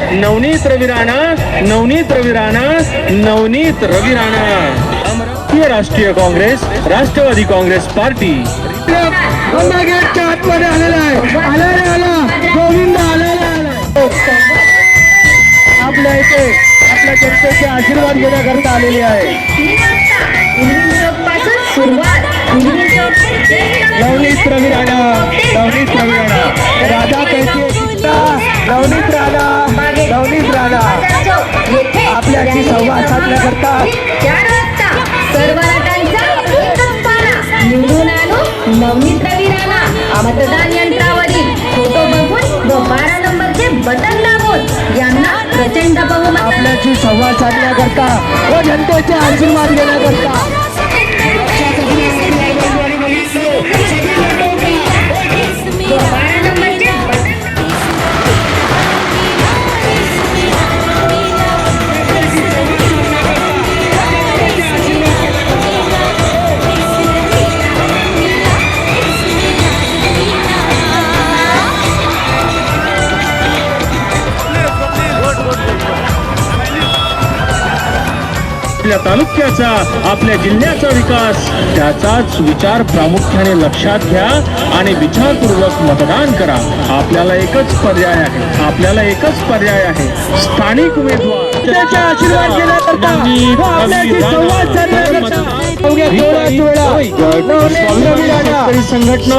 नवनीत रवी राणा नवनीत रवी राणा नवनीत रवी राणा अमरावती राष्ट्रीय काँग्रेस राष्ट्रवादी काँग्रेस पार्टी. आतमध्ये आलेला आहे आला गोविंद आलेला आपल्या इथे आपल्या जनतेचे आशीर्वाद घेण्याकरता आलेले आहे. नवनीत रवी राणा नवनीत रवी राणा राधा कैसी? नवनीत राणा नवनीत राणा आपल्याशी संवाद साधण्याकरता सर्व नाटांचा निवडून आणू नवनीत रवी राणा मतदान यंत्रावरील फोटो बघून व बारा नंबरचे बटन दाबून यांना प्रचंड बहुमत. आपल्याशी संवाद साधण्याकरता व जनतेचे आशीर्वाद घेण्याकरता. आपल्या तालुक्याचा आपल्या जिल्ह्याचा विकास त्याचाच विचार प्रामुख्याने लक्षात घ्या आणि विचारपूर्वक मतदान करा. आपल्याला एकच पर्याय आहे. आपल्याला एकच पर्याय आहे. स्थानिक उमेदवार. आशीर्वाद घेण्याकरता आपल्याशी संवाद साधण्याकरता अवघ्या वेळा संघटना